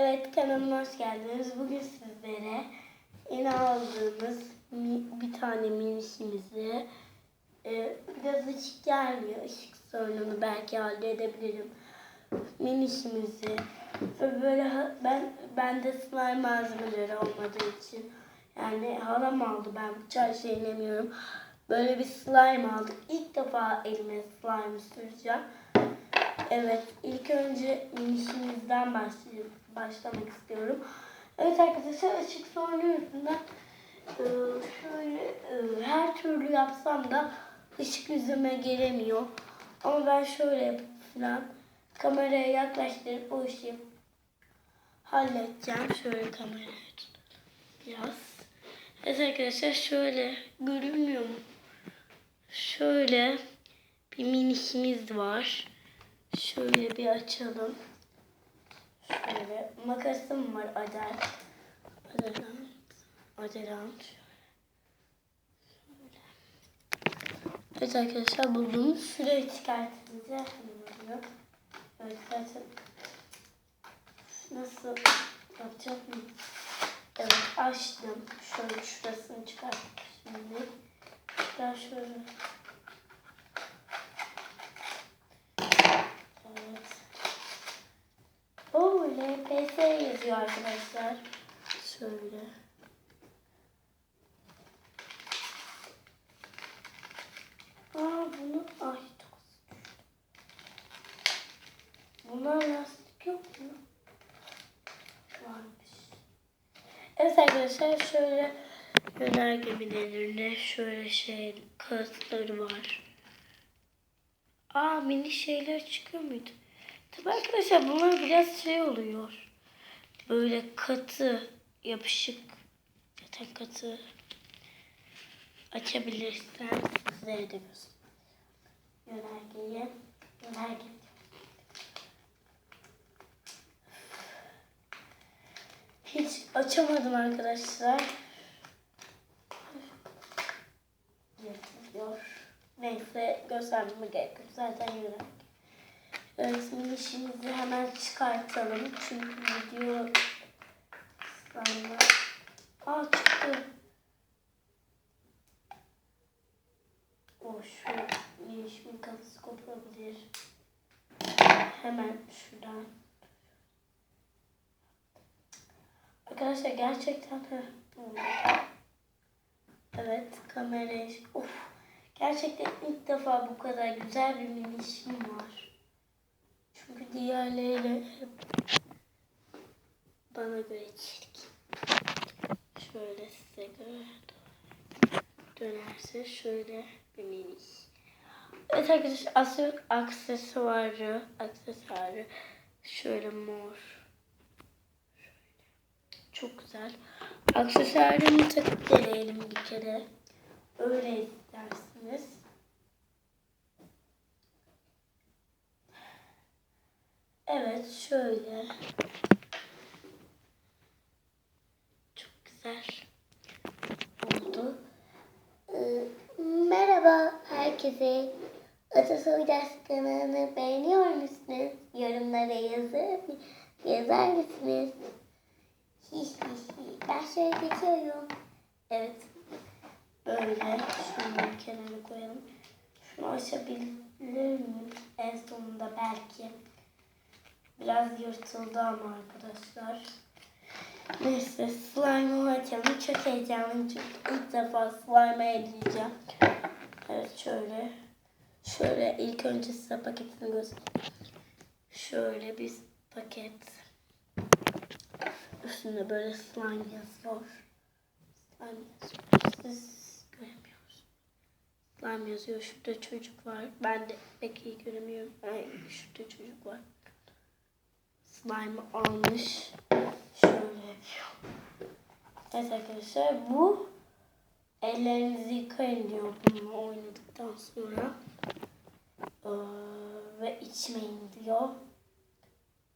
Evet kanalıma hoş geldiniz. Bugün sizlere yeni aldığımız bir tane minişimizi e, biraz ışık gelmiyor. Işık sorununu belki halledebilirim. Minişimizi ve böyle ben bende slime malzemeleri olmadığı için yani halam aldı ben çay şeylemiyorum. Böyle bir slime aldık. İlk defa elime slime süreceğim. Evet, ilk önce minişimizden başlayayım, başlamak istiyorum. Evet arkadaşlar, ışık sorunu yüzünden e, şöyle e, her türlü yapsam da ışık yüzüme gelemiyor. Ama ben şöyle falan kameraya yaklaştırıp o işi halledeceğim. Şöyle kameraya tut biraz. Evet arkadaşlar şöyle görünmüyor mu? Şöyle bir minişimiz var. Şöyle bir açalım. Şöyle makasım var Adel. Adelant. Adelant. Evet arkadaşlar buldum. Şurayı çıkartınca hemen oluyor. Evet zaten nasıl yapacak mıyım? Evet açtım. Şöyle şurasını çıkarttık şimdi. Ben şöyle Evet. Oo, LPS yazıyor arkadaşlar. Şöyle. Aa bunu ay çok Bunlar lastik yok mu? Varmış. Evet arkadaşlar şöyle yönerge bilelerinde şöyle şey kağıtları var. Aa mini şeyler çıkıyor muydu? Tabii arkadaşlar bunlar biraz şey oluyor. Böyle katı, yapışık, zaten katı açabilirsen sizlere de göster. Yönergeyi, yönerge. Hiç açamadım arkadaşlar. Yetmiyor. Neyse göstermeme gerek yok. Zaten yönerge. Öğretmenin işimizi hemen çıkartalım. Çünkü video sonra... Aa çıktı. O şu işimin kafası kopabilir. Hemen şuradan. Arkadaşlar gerçekten. Evet kamerayı... Of. Gerçekten ilk defa bu kadar güzel bir minişim var. Çünkü diğerleri hep bana göre çirkin. Şöyle size göre dönerse şöyle bir miniş. Evet arkadaşlar asıl aksesuarı, aksesuarı şöyle mor. Şöyle. Çok güzel. Aksesuarını takıp deneyelim bir kere. Öyle istersiniz. Evet şöyle. Çok güzel oldu. Ee, Merhaba herkese. Atasoy Ders kanalını beğeniyor musunuz? Yorumlara yazır, yazar mısınız? Ben şöyle geçiyorum. Evet. Böyle şunu kenara koyalım. Şunu açabilir miyim? En sonunda belki. Biraz yırtıldı ama arkadaşlar. Neyse slime'ı açalım. Çok heyecanlıyım çünkü ilk defa slime eleyeceğim. Evet şöyle. Şöyle ilk önce size paketini göstereyim. Şöyle bir paket. Üstünde böyle slime yazıyor. Slime yazıyor. Siz göremiyorsunuz. Slime yazıyor. Şurada çocuk var. Ben de pek iyi göremiyorum. Ay, şurada çocuk var. Slime almış. Şöyle. Evet arkadaşlar bu ellerinizi yıkayın diyor bunu oynadıktan sonra. Ee, ve içmeyin diyor.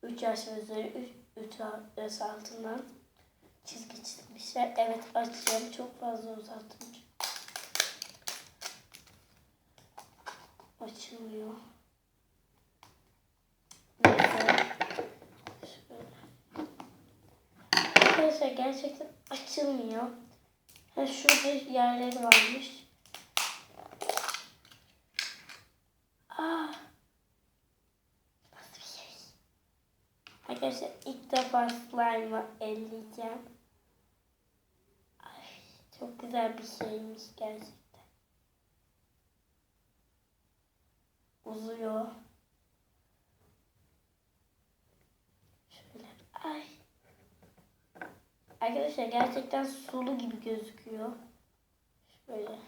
3 yaş ve üzeri 3 yaş altından çizgi çizmişler. Evet açacağım. Çok fazla uzattım. Açılmıyor. Neyse. Şöyle. Arkadaşlar gerçekten açılmıyor. Ha, şurada yerleri varmış. Aa. Nasıl bir şey? Arkadaşlar ilk defa slime'ı elleyeceğim. Ay, çok güzel bir şeymiş gerçekten. Uzuyor. Şöyle. Ay. Arkadaşlar gerçekten sulu gibi gözüküyor. Şöyle.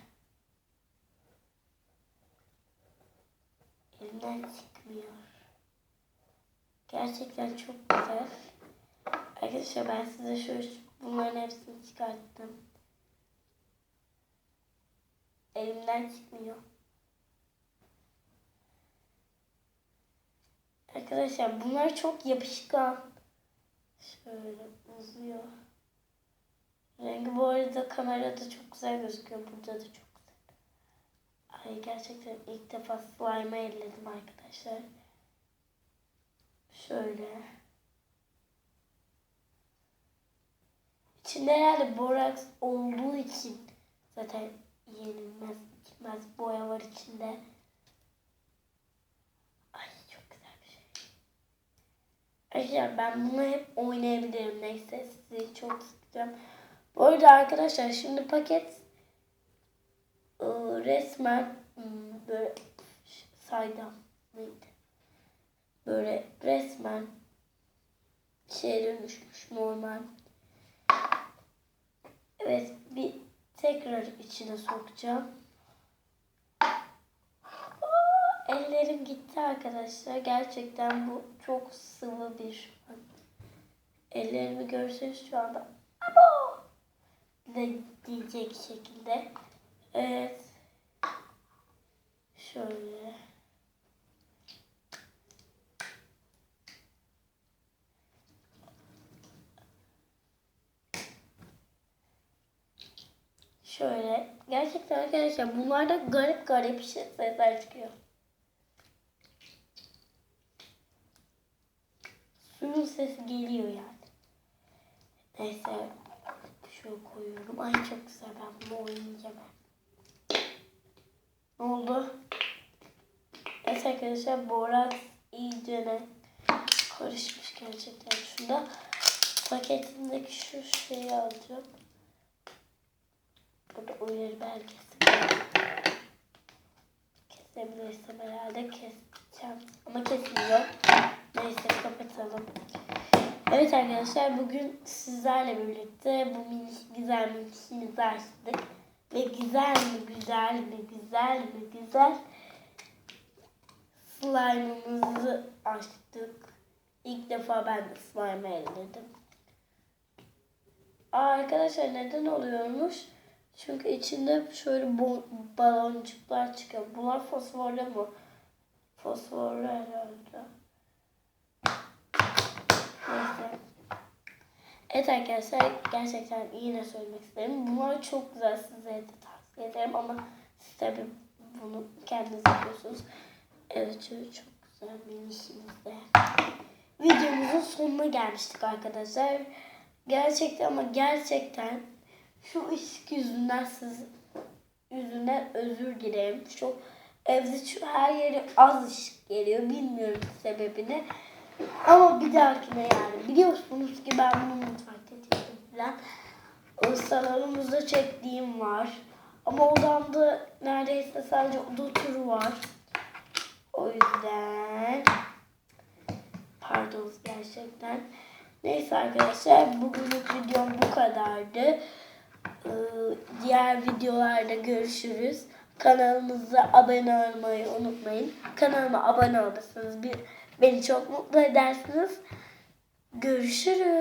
Elimden çıkmıyor. Gerçekten çok güzel. Arkadaşlar ben size şöyle bunların hepsini çıkarttım. Elimden çıkmıyor. Arkadaşlar bunlar çok yapışkan. Şöyle uzuyor. Rengi bu arada kamerada çok güzel gözüküyor. Burada da çok güzel. Ay gerçekten ilk defa slime elledim arkadaşlar. Şöyle. İçinde herhalde boraks olduğu için zaten yenilmez, içilmez boya var içinde. Ay çok güzel bir şey. Arkadaşlar ben bunu hep oynayabilirim. Neyse sizi çok sıkacağım. Bu arada arkadaşlar şimdi paket ıı, resmen ım, böyle saydam neydi? Böyle resmen şeye dönüşmüş normal. Evet bir tekrar içine sokacağım. Aa, Ellerim gitti arkadaşlar. Gerçekten bu çok sıvı bir Ellerimi görseniz şu anda abo de diyecek şekilde. Evet. Şöyle. Şöyle. Gerçekten arkadaşlar bunlarda garip garip sesler çıkıyor. Suyun sesi geliyor yani. Neyse. Şöyle koyuyorum. Ay çok güzel ben bunu oynayacağım. Ne oldu? Evet arkadaşlar boraks iyicene karışmış gerçekten. Şunda paketindeki şu şeyi alacağım. Burada uyarı belgesi. Kesebilirsem herhalde keseceğim. Ama kesmiyor. Neyse kapatalım. Evet arkadaşlar bugün sizlerle birlikte bu mini, güzel minişimizi açtık. Ve güzel mi güzel mi güzel mi güzel slime'ımızı açtık. İlk defa ben de slime elledim. Arkadaşlar neden oluyormuş? Çünkü içinde şöyle baloncuklar çıkıyor. Bunlar fosforlu mu? Fosforlu herhalde. Neyse. Evet arkadaşlar gerçekten yine söylemek isterim. Bunlar çok güzel size de tavsiye ederim ama siz tabii bunu kendiniz yapıyorsunuz. Evet çok güzel bir işimizde. Videomuzun sonuna gelmiştik arkadaşlar. Gerçekten ama gerçekten şu ışık yüzünden siz yüzünden özür dilerim. Çok evde şu her yere az ışık geliyor. Bilmiyorum sebebini. Ama bir dahakine yani biliyorsunuz ki ben bunu mutfakta çektim falan. O salonumuzda çektiğim var. Ama odamda neredeyse sadece oda turu var. O yüzden pardon gerçekten. Neyse arkadaşlar bugünlük videom bu kadardı. Ee, diğer videolarda görüşürüz. Kanalımıza abone olmayı unutmayın. Kanalıma abone olursanız bir, beni çok mutlu edersiniz. Görüşürüz.